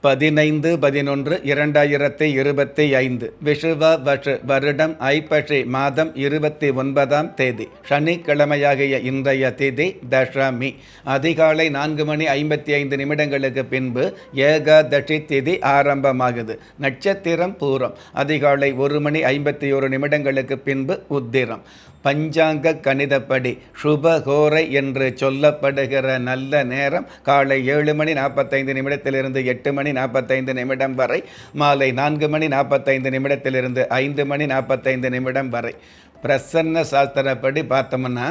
பதினைந்து பதினொன்று இரண்டாயிரத்தி இருபத்தி ஐந்து விஷுவ வஷு வருடம் ஐப்பசி மாதம் இருபத்தி ஒன்பதாம் தேதி சனிக்கிழமையாகிய இன்றைய திதி தசமி. அதிகாலை நான்கு மணி ஐம்பத்தி ஐந்து நிமிடங்களுக்கு பின்பு ஏகாதசி திதி ஆரம்பமாகுது. நட்சத்திரம் பூரம். அதிகாலை ஒரு மணி ஐம்பத்தி ஒரு நிமிடங்களுக்கு பின்பு உத்திரம். பஞ்சாங்க கணிதப்படி சுபகோரை என்று சொல்லப்படுகிற நல்ல நேரம் காலை ஏழு மணி நாற்பத்தைந்து நிமிடத்திலிருந்து எட்டு மணி நாற்பத்தைந்து நிமிடம் வரை மாலை நான்கு மணி நாற்பத்தைந்து நிமிடத்திலிருந்து ஐந்து மணி நாற்பத்தைந்து நிமிடம் வரை. பிரசன்ன சாஸ்திரப்படி பார்த்தோம்னா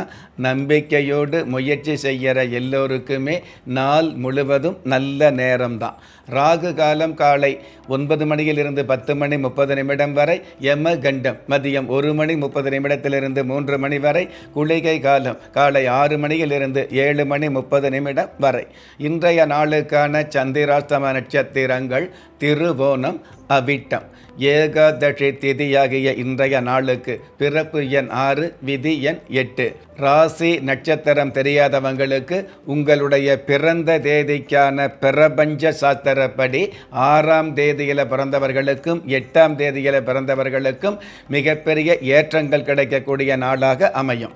நம்பிக்கையோடு முயற்சி செய்கிற எல்லோருக்குமே நாள் முழுவதும் நல்ல நேரம்தான். ராகு காலம் காலை ஒன்பது மணியிலிருந்து பத்து மணி முப்பது நிமிடம் வரை யம கண்டம் மதியம் ஒரு மணி முப்பது நிமிடத்திலிருந்து மூன்று மணி வரை குளிகை காலம் காலை ஆறு மணியிலிருந்து ஏழு மணி முப்பது நிமிடம் வரை. இன்றைய நாளுக்கான சந்திராஷ்டம நட்சத்திரங்கள் திருவோணம் அவிட்டம். ஏகாதசி திதியாகிய இன்றைய நாளுக்கு பிறப்பு எண் ஆறு விதி எண் எட்டு. ராசி நட்சத்திரம் தெரியாதவங்களுக்கு உங்களுடைய பிறந்த தேதிக்கான பிரபஞ்ச சாஸ்திரப்படி ஆறாம் தேதியில் பிறந்தவர்களுக்கும் எட்டாம் தேதியில் பிறந்தவர்களுக்கும் மிகப்பெரிய ஏற்றங்கள் கிடைக்கக்கூடிய நாளாக அமையும்.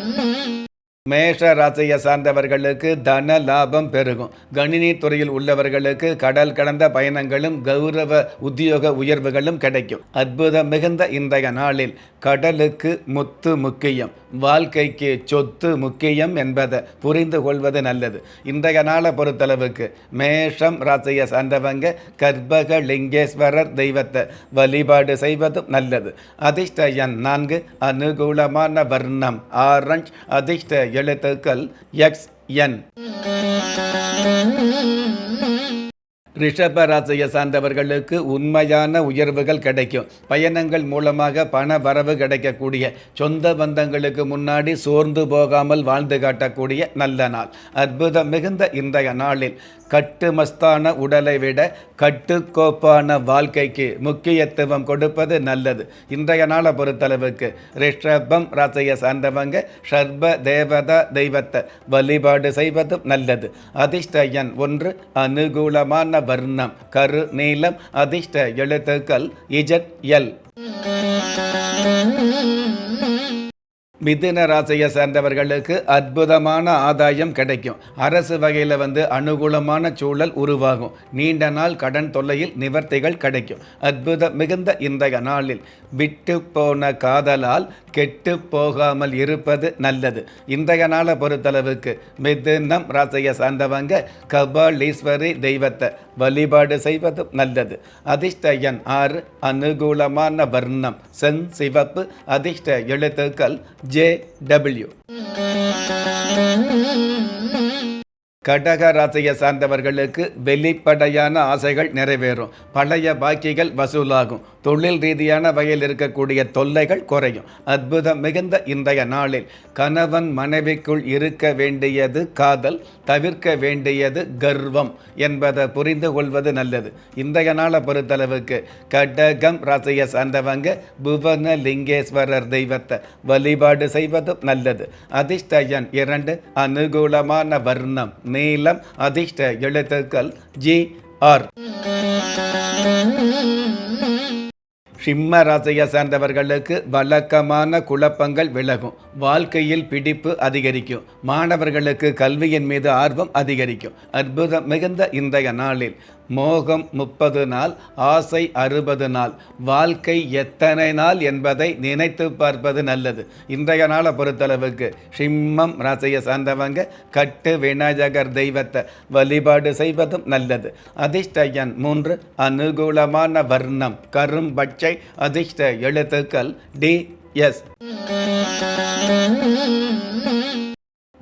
மேஷ ராசியை சார்ந்தவர்களுக்கு தன லாபம் பெருகும். கணினி துறையில் உள்ளவர்களுக்கு கடல் கடந்த பயணங்களும் கௌரவ உத்தியோக உயர்வுகளும் கிடைக்கும். அற்புதம் மிகுந்த இன்றைய நாளில் கடலுக்கு முத்து முக்கியம். வாழ்க்கைக்கு சொத்து முக்கியம் என்பதை புரிந்து கொள்வது நல்லது. இன்றைய நாளை பொறுத்தளவுக்கு மேஷம் ராசியை சார்ந்தவங்க கர்ப்பக லிங்கேஸ்வரர் தெய்வத்தை வழிபாடு செய்வதும் நல்லது. அதிர்ஷ்ட எண் நான்கு அனுகூலமான வர்ணம் ஆரஞ்ச். அதிர்ஷ்ட எழுத்துக்கள் எக்ஸ் என் ரிஷபராசியை சார்ந்தவர்களுக்கு உண்மையான உயர்வுகள் கிடைக்கும். பயணங்கள் மூலமாக பண வரவு கிடைக்கக்கூடிய சொந்த பந்தங்களுக்கு முன்னாடி சோர்ந்து போகாமல் வாழ்ந்து காட்டக்கூடிய நல்ல நாள். அற்புதம் மிகுந்த இன்றைய நாளில். கட்டுமஸ்தான உடலை விட கட்டுக்கோப்பான வாழ்க்கைக்கு முக்கியத்துவம் கொடுப்பது நல்லது. இன்றைய நாளை பொறுத்தளவுக்கு ரிஷபம் ராசியை சார்ந்தவங்க ஷர்ப தேவதா தெய்வத்தை வழிபாடு செய்வதும் நல்லது. அதிர்ஷ்டயன் ஒன்று அனுகூலமான வர்ணம் கரு நீளம் அதிர்ஷ்ட எழுத்துக்கள் இஜட் எல். மிதுன ராசியை சேர்ந்தவர்களுக்கு அற்புதமான ஆதாயம் கிடைக்கும். அரசு வகையில் வந்து அனுகூலமான சூழல் உருவாகும். நீண்ட நாள் கடன் தொல்லையில் நிவர்த்திகள் கிடைக்கும். அற்புத மிகுந்த இன்றைய நாளில் விட்டு போன காதலால் கெட்டு போகாமல் இருப்பது நல்லது. இன்றைய நாளை பொறுத்தளவுக்கு மிதுனம் ராசியை சார்ந்தவங்க கபாலீஸ்வரி தெய்வத்தை வழிபாடு செய்வதும் நல்லது. அதிர்ஷ்ட எண் ஆறு அனுகூலமான வர்ணம். சென் சிவப்பு. அதிர்ஷ்ட எழுத்துக்கள் ஜே டபிள்யூ கடக ராசியை சார்ந்தவர்களுக்கு வெளிப்படையான ஆசைகள் நிறைவேறும். பழைய பாக்கிகள் வசூலாகும். தொழில் ரீதியான வகையில் இருக்கக்கூடிய தொல்லைகள் குறையும். அற்புதம் மிகுந்த இன்றைய நாளில் கணவன் மனைவிக்குள் இருக்க வேண்டியது காதல் தவிர்க்க வேண்டியது கர்வம் என்பதை புரிந்து கொள்வது நல்லது. இன்றைய நாளை பொறுத்தளவுக்கு கடகம் ராசியை சார்ந்தவங்க புவன லிங்கேஸ்வரர் தெய்வத்தை வழிபாடு செய்வதும் நல்லது. அதிர்ஷ்டயன் இரண்டு அனுகூலமான வர்ணம். நீலம் அதிர்ஷ்ட எழுத்துக்கள் ஜி ஆர். சிம்ம ராசியை சார்ந்தவர்களுக்கு வழக்கமான குழப்பங்கள் விலகும். வாழ்க்கையில் பிடிப்பு அதிகரிக்கும். மாணவர்களுக்கு கல்வியின் மீது ஆர்வம் அதிகரிக்கும். அற்புதம் மிகுந்த இன்றைய நாளில். மோகம் முப்பது நாள் ஆசை அறுபது நாள். வாழ்க்கை எத்தனை நாள் என்பதை நினைத்து பார்ப்பது நல்லது. இன்றைய நாளை பொறுத்தளவுக்கு சிம்மம் ராசியை சார்ந்தவங்க கட்டு விநாயகர் தெய்வத்தை வழிபாடு செய்வதும் நல்லது. அதிர்ஷ்ட எண் மூன்று அனுகூலமான வர்ணம் கரும்பட்சை அதிர்ஷ்ட எழுத்துக்கள் டி எஸ்.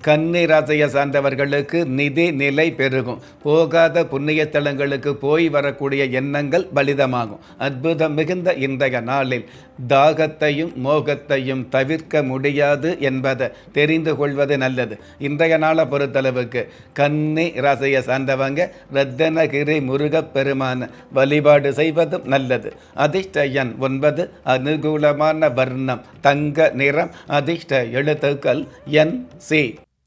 கன்னி ராசியை சார்ந்தவர்களுக்கு நிதி நிலை பெருகும். போகாத புண்ணிய ஸ்தலங்களுக்கு போய் வரக்கூடிய எண்ணங்கள் பலிதமாகும். அற்புதம் மிகுந்த இன்றைய நாளில் தாகத்தையும் மோகத்தையும் தவிர்க்க முடியாது என்பதை தெரிந்து கொள்வது நல்லது. இன்றைய நாளை பொறுத்தளவுக்கு கன்னி ராசியை சார்ந்தவங்க ரத்தனகிரி முருகப் பெருமான வழிபாடு செய்வதும் நல்லது. அதிர்ஷ்ட எண் ஒன்பது அனுகூலமான வர்ணம் தங்க நிறம் அதிர்ஷ்ட எழுத்துக்கள் என் சி.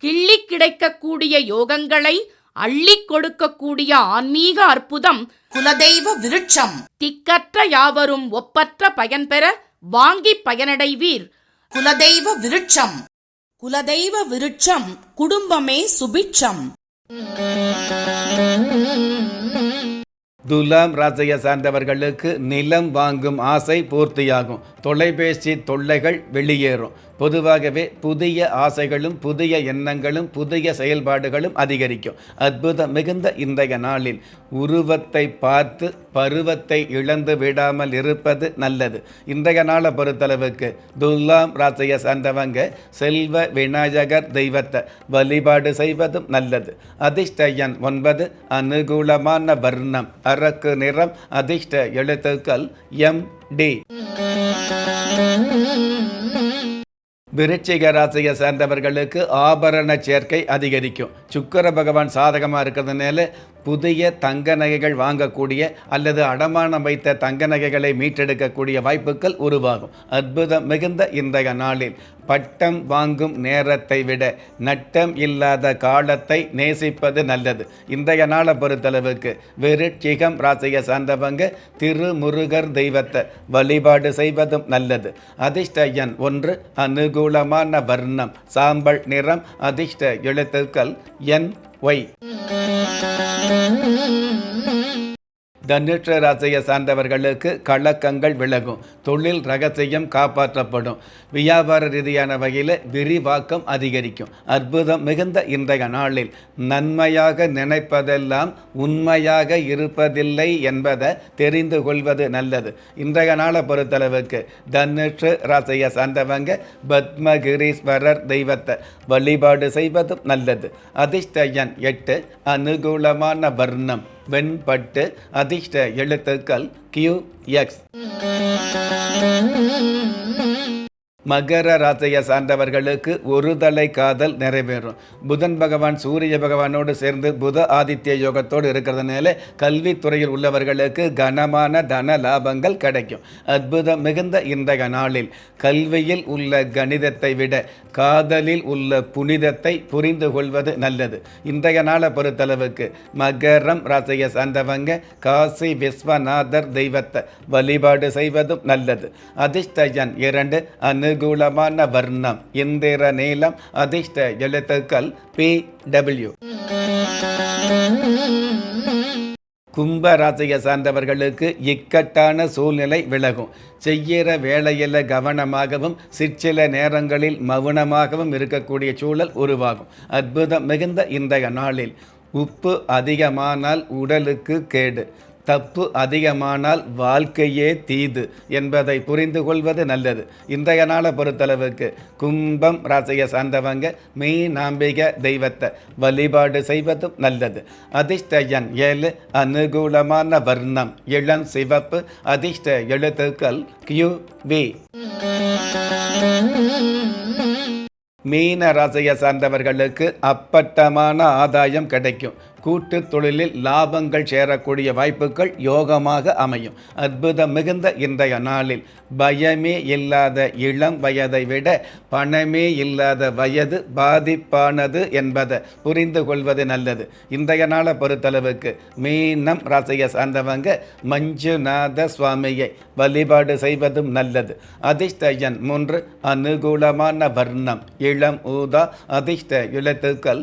கிள்ளிக் கிடைக்கக்கூடிய யோகங்களை அள்ளிக் கொடுக்கக்கூடிய ஆன்மீக அற்புதம் குலதெய்வ விருட்சம். திக்கற்ற யாவரும் ஒப்பற்ற பயன்பெற வாங்கி பயனடைவீர். குலதெய்வ விருட்சம். குலதெய்வ விருட்சம் குடும்பமே சுபிட்சம். துலாம் ராசியை சார்ந்தவர்களுக்கு நிலம் வாங்கும் ஆசை பூர்த்தியாகும். தொலைபேசி தொல்லைகள் வெளியேறும். பொதுவாகவே புதிய ஆசைகளும் புதிய எண்ணங்களும் புதிய செயல்பாடுகளும் அதிகரிக்கும். அற்புதம் மிகுந்த இன்றைய நாளில் உருவத்தை பார்த்து பருவத்தை இழந்து விடாமல் இருப்பது நல்லது. இன்றைய நாளை பொறுத்தளவுக்கு துலாம் ராசியை சார்ந்தவங்க செல்வ விநாயகர் தெய்வத்தை வழிபாடு செய்வதும் நல்லது. அதிர்ஷ்டயன் ஒன்பது அனுகூலமான வர்ணம் அரக்கு நிறம் அதிர்ஷ்ட எழுத்துக்கள் எம் டி. விருச்சிக ராசியை சேர்ந்தவர்களுக்கு ஆபரண சேர்க்கை அதிகரிக்கும். சுக்கர பகவான் சாதகமாக இருக்கிறதுனால புதிய தங்க நகைகள் வாங்கக்கூடிய அல்லது அடமானம் வைத்த தங்க நகைகளை மீட்டெடுக்கக்கூடிய வாய்ப்புகள் உருவாகும். அற்புதம் மிகுந்த இன்றைய நாளில் பட்டம் வாங்கும் நேரத்தை விட நட்டம் இல்லாத காலத்தை நேசிப்பது நல்லது. இன்றைய நாளை பொறுத்தளவுக்கு விருட்சிகம் ராசியை சார்ந்தவங்க திருமுருகர் தெய்வத்தை வழிபாடு செய்வதும் நல்லது. அதிர்ஷ்ட எண் ஒன்று அனுகூலமான வர்ணம் சாம்பல் நிறம் அதிர்ஷ்ட எழுத்துக்கள் என் ஒய் தனுஷ ராசியை சார்ந்தவர்களுக்கு கலக்கங்கள் விலகும். தொழில் ரகசியம் காப்பாற்றப்படும். வியாபார ரீதியான வகையில் விரிவாக்கம் அதிகரிக்கும். அற்புதம் மிகுந்த இன்றைய நாளில் நன்மையாக நினைப்பதெல்லாம் உண்மையாக இருப்பதில்லை என்பதை தெரிந்து கொள்வது நல்லது. இன்றைய நாளை பொறுத்தளவுக்கு தனுஷ ராசியை சார்ந்தவங்க பத்மகிரீஸ்வரர் தெய்வத்தை வழிபாடு செய்வதும் நல்லது. அதிர்ஷ்ட எண் எட்டு அனுகூலமான வர்ணம். வெண்பட்டு அதிர்ஷ்ட எழுத்துக்கள் கியூ எக்ஸ் மகர ராசியை சார்ந்தவர்களுக்கு ஒரு தலை காதல் நிறைவேறும். புதன் பகவான் சூரிய பகவானோடு சேர்ந்து புத ஆதித்ய யோகத்தோடு இருக்கிறதுனால கல்வித்துறையில் உள்ளவர்களுக்கு கனமான தன லாபங்கள் கிடைக்கும். அற்புதம் மிகுந்த இன்றைய நாளில் கல்வியில் உள்ள கணிதத்தை விட காதலில் உள்ள புனிதத்தை புரிந்து கொள்வது நல்லது. இன்றைய நாளை பொறுத்தளவுக்கு மகரம் ராசியை சார்ந்தவங்க காசி விஸ்வநாதர் தெய்வத்தை வழிபாடு செய்வதும் நல்லது. அதிர்ஷ்டஜன் இரண்டு அனு அனுகூலமான வர்ணம் இந்திர நீளம் அதிர்ஷ்ட எழுத்துக்கள் பி டபிள்யூ கும்ப ராசியை சார்ந்தவர்களுக்கு இக்கட்டான சூழ்நிலை விலகும். செய்கிற வேலையில் கவனமாகவும் சிற்சில நேரங்களில் மௌனமாகவும் இருக்கக்கூடிய சூழல் உருவாகும். அற்புதம் மிகுந்த இன்றைய நாளில். உப்பு அதிகமானால் உடலுக்கு கேடு. தப்பு அதிகமானால் வாழ்க்கையே தீது என்பதை புரிந்து கொள்வது நல்லது. இன்றைய நாளை பொறுத்தளவுக்கு கும்பம் ராசியை சார்ந்தவங்க மீனாம்பிக தெய்வத்தை வழிபாடு செய்வதும் நல்லது. அதிர்ஷ்ட எண் ஏழு அனுகூலமான வர்ணம் இளம் சிவப்பு அதிர்ஷ்ட எழுத்துக்கள் கியூ பி மீன ராசியை சார்ந்தவர்களுக்கு அப்பட்டமான ஆதாயம் கிடைக்கும். கூட்டு தொழிலில் லாபங்கள் சேரக்கூடிய வாய்ப்புகள் யோகமாக அமையும். அற்புதம் மிகுந்த இன்றைய நாளில் பயமே இல்லாத இளம் வயதை விட பணமே இல்லாத வயது பாதிப்பானது என்பதை புரிந்து கொள்வது நல்லது. இன்றைய நாளை பொறுத்தளவுக்கு மீனம் ராசியை சார்ந்தவங்க மஞ்சுநாத சுவாமியை வழிபாடு செய்வதும் நல்லது. அதிர்ஷ்டயன் மூன்று அனுகூலமான வர்ணம் இளம் ஊதா அதிர்ஷ்ட எழுத்துக்கள்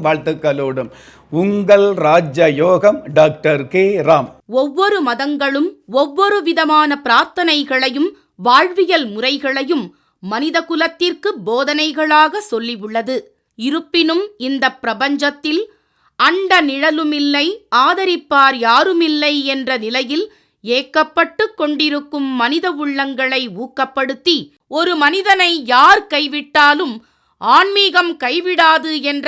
வாழ்த்துக்களோடும். உங்கள் ராஜ்ய யோகம் டாக்டர் கே. ராம். ஒவ்வொரு மதங்களும் ஒவ்வொரு விதமான பிரார்த்தனைகளையும் வாழ்வியல் முறைகளையும் மனித குலத்திற்கு போதனைகளாக சொல்லியுள்ளது இருப்பினும் இந்த பிரபஞ்சத்தில் அண்ட நிழலுமில்லை ஆதரிப்பார் யாருமில்லை என்ற நிலையில் ஏக்கப்பட்டு கொண்டிருக்கும் மனித உள்ளங்களை ஊக்கப்படுத்தி ஒரு மனிதனை யார் கைவிட்டாலும் ஆன்மீகம் கைவிடாது என்ற